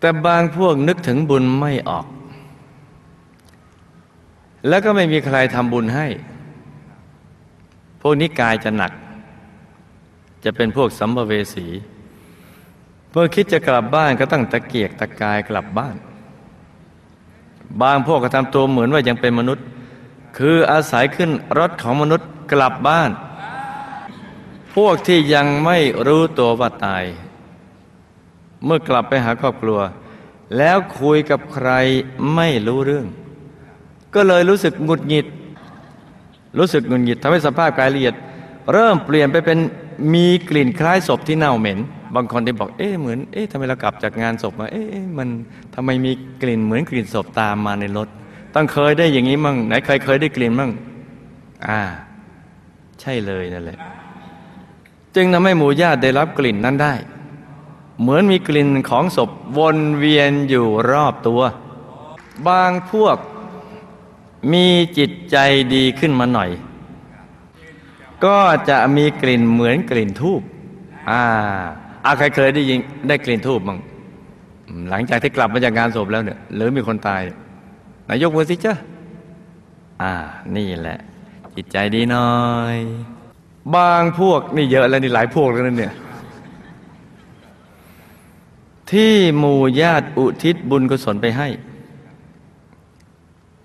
แต่บางพวกนึกถึงบุญไม่ออก แล้วก็ไม่มีใครทำบุญให้ พวกนี้กายจะหนัก จะเป็นพวกสัมภเวสีเมื่อคิดจะกลับบ้านก็ต้องตะเกียกตะกายกลับบ้าน บางพวกก็ทำตัวเหมือนว่ายังเป็นมนุษย์ คืออาศัยขึ้นรถของมนุษย์กลับบ้าน พวกที่ยังไม่รู้ตัวว่าตาย เมื่อกลับไปหาครอบครัว แล้วคุยกับใครไม่รู้เรื่อง ก็เลยรู้สึกหงุดหงิด รู้สึกหงุดหงิดทำให้สภาพกายละเอียด เริ่มเปลี่ยนไปเป็นมีกลิ่นคล้ายศพที่เน่าเหม็น บางคนที่บอก เอ๊ะเหมือน เอ๊ะทำไมเรากลับจากงานศพมา เอ๊ะมันทำไมมีกลิ่นเหมือนกลิ่นศพตามมาในรถ ต้องเคยได้อย่างนี้มั่งไหนใครเคยได้กลิ่นมั่งอ่า ใช่เลยนั่นแหละ จึงทำให้หมูญาติได้รับกลิ่นนั้นได้ เหมือนมีกลิ่นของศพวนเวียนอยู่รอบตัว บางพวกมีจิตใจดีขึ้นมาหน่อย ก็จะมีกลิ่นเหมือนกลิ่นทูบอ่าอาใครเคยได้ยินได้กลิ่นทูบบ้งหลังจากที่กลับมาจากงานศพแล้วเนี่ยหรือมีคนตายนายกมือสิจ้าอ่า นี่แหละ จิตใจดีหน่อย บางพวกนี่เยอะแล้วนี่หลายพวกแล้วนั่นเนี่ย ที่หมู่ญาติอุทิศบุญกุศลไปให้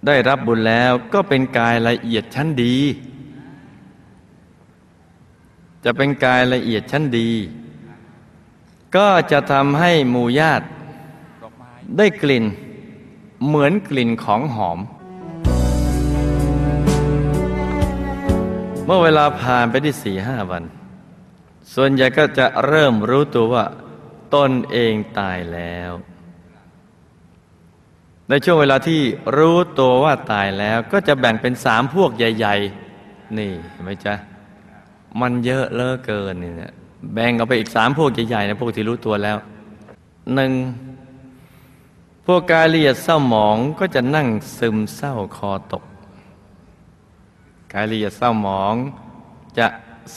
ได้รับบุญแล้วก็เป็นกายละเอียดชั้นดี จะเป็นกายละเอียดชั้นดี ก็จะทำให้หมู่ญาติได้กลิ่นเหมือนกลิ่นของหอม เมื่อเวลาผ่านไปที่สี่ห้าวัน ส่วนใหญ่ก็จะเริ่มรู้ตัวว่า ตนเองตายแล้ว ในช่วงเวลาที่รู้ตัวว่าตายแล้วก็จะแบ่งเป็นสามพวกใหญ่ ๆ นี่เห็นไหมจ๊ะ มันเยอะเลอะเกินนี่นะแบ่งออกไปอีกสามพวกใหญ่ๆนะพวกที่รู้ตัวแล้วหนึ่งพวกกายละเอียดเศร้าหมองก็จะนั่งซึมเศร้าคอตก กายละเอียดเศร้าหมองจะ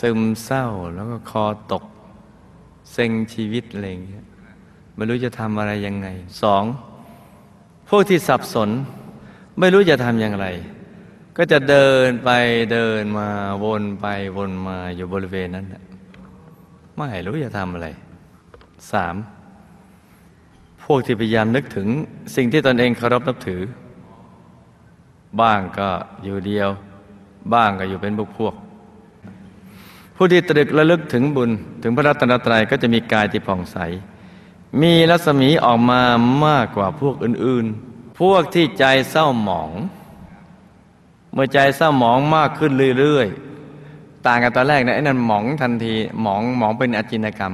ซึมเศร้าแล้วก็คอตก เซ็งชีวิตอะไรอย่างเงี้ยไม่รู้จะทำอะไรยังไงสองพวกที่สับสน ไม่รู้จะทำอย่างไร ก็จะเดินไปเดินมาวนไปวนมาอยู่บริเวณนั้นแหละไม่รู้จะทำอะไรสามพวกที่พยายามนึกถึงสิ่งที่ตนเองเคารพนับถือ บ้างก็อยู่เดียว บ้างก็อยู่เป็นบุกพวก ผู้ที่ตรึกระลึกถึงบุญถึงพระรัตนตรัยก็จะมีกายที่ผ่องใส มีรัศมีออกมามากกว่าพวกอื่นๆ พวกที่ใจเศร้าหมอง เมื่อใจเศร้าหมองมากขึ้นเรื่อยๆ ต่างกันตอนแรกนะไอ้นั่นหมองทันทีหมองหมองเป็นอจินกรรม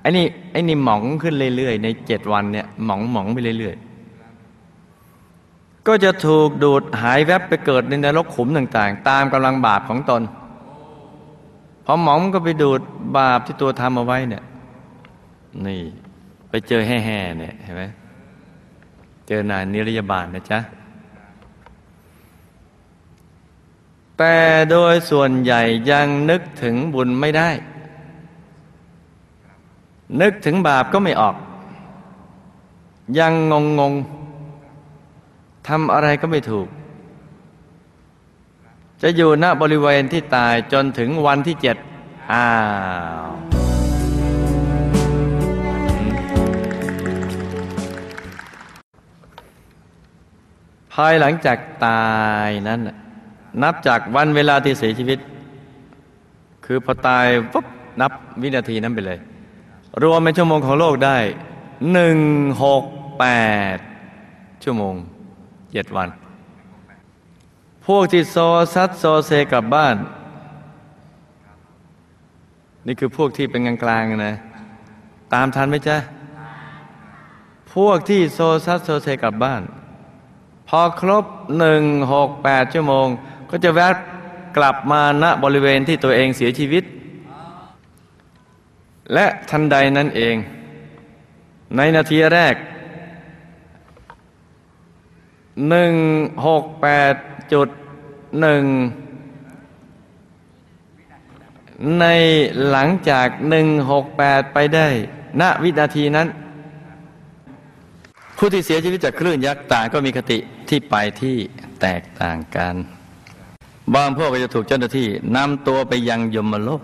ไอ้นี่ไอ้นี่หมองขึ้นเรื่อยๆ ในเจ็ดวันเนี่ยหมองหมองไปเรื่อยๆ ก็จะถูกดูดหายแวบไปเกิดในนรกขุมต่างๆ ตามกำลังบาปของตน พอหมองก็ไปดูดบาปที่ตัวทำเอาไว้เนี่ย นี่ ไปเจอแห่ๆเนี่ยเห็นไหมเจอนานนิรยาบาลนะจ๊ะ แต่โดยส่วนใหญ่ยังนึกถึงบุญไม่ได้ นึกถึงบาปก็ไม่ออก ยังงงงทำอะไรก็ไม่ถูก จะอยู่ณบริเวณที่ตายจนถึงวันที่เจ็ดอ้าวภายหลังจากตายนั้น นับจากวันเวลาที่เสียชีวิต คือพอตายปุ๊บนับวินาทีนั้นไปเลย รวมเป็นชั่วโมงของโลกได้หนึ่งหกแปดชั่วโมงเจ็ดวัน พวกที่โซซัดโซเซกลับบ้าน นี่คือพวกที่เป็นกลางๆนะ ตามทันไหมจ๊ะ พวกที่โซซัดโซเซกลับบ้าน พอครบหนึ่งหกแปดชั่วโมง ก็จะแวะกลับมาณบริเวณที่ตัวเองเสียชีวิต และทันใดนั้นเอง ในนาทีแรกหนึ่งหกแปด จุดหนึ่งในหลังจากหนึ่งหกแปดไปได้ณวินาทีนั้น ผู้ที่เสียชีวิตจากคลื่นยักษ์ต่างก็มีคติที่ไปที่แตกต่างกันบางพวกก็จะถูกเจ้าหน้าที่นำตัวไปยังยมโลก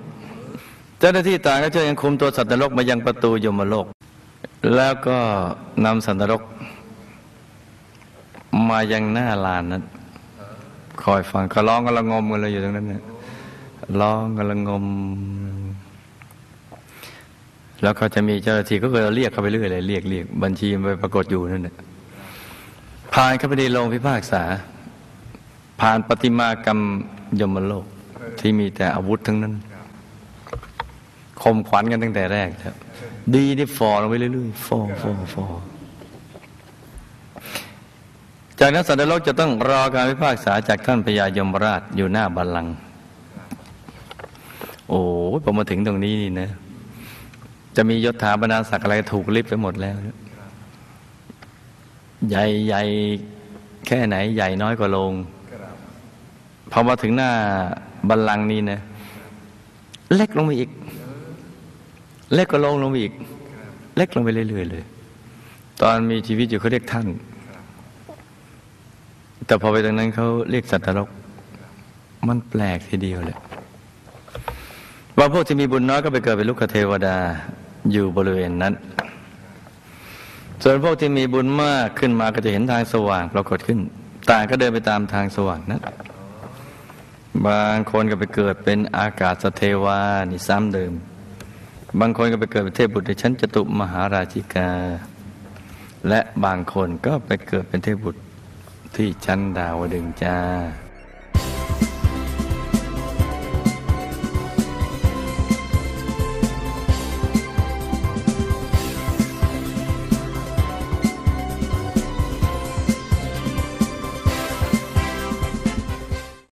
เจ้าหน้าที่ต่างก็จะยังคุมตัวสัตว์นรกมายังประตูยมโลก แล้วก็นำสัตว์นรก มายังหน้าลานนั้น คอยฟังเขาร้องกันละงมกันเลยอยู่ตรงนั้นเนี่ยร้องกันละงม แล้วเขาจะมีเจ้าหน้าที่ก็จะเรียกเขาไปเรื่อยเลยเรียกเรียกบัญชีไปปรากฏอยู่นั่นแหละผ่านเข้าไปในโรงพิพากษา ผ่านปฏิมากรรมยมโลกที่มีแต่อาวุธทั้งนั้นคมขวัญกันตั้งแต่แรกครับ ดีนี่ฟอลงไปเรื่อยๆฟอฟอฟอ จากนั้นสัตว์นรกจะต้องรอการพิพากษาจากท่านพญายมราชอยู่หน้าบัลลังก์โอ้พอมาถึงตรงนี้นี่นะ จะมียศถาบรรดาศักดิ์อะไรถูกลิบไปหมดแล้ว ใหญ่ใหญ่แค่ไหนใหญ่น้อยกว่าลงพอมาถึงหน้าบัลลังก์นี้นะเล็กลงไปอีก เล็กก็ลงลงไปอีก เล็กลงไปเรื่อยๆเลย ตอนมีชีวิตอยู่เขาเรียกท่าน แต่พอไปตรงนั้นเขาเรียกสัตว์นรก มันแปลกทีเดียวเลยว่าพวกที่มีบุญน้อยก็ไปเกิดเป็นลูกเทวดาอยู่บริเวณนั้น ส่วนพวกที่มีบุญมากขึ้นมาก็จะเห็นทางสว่างปรากฏขึ้น ต่างก็เดินไปตามทางสว่างนั้น บางคนก็ไปเกิดเป็นอากาศเทวานี่ซ้ำเดิม บางคนก็ไปเกิดเป็นเทพบุตรในชั้นจตุมหาราชิกา และบางคนก็ไปเกิดเป็นเทพบุตร ที่ชั้นดาวดึงส์จ้า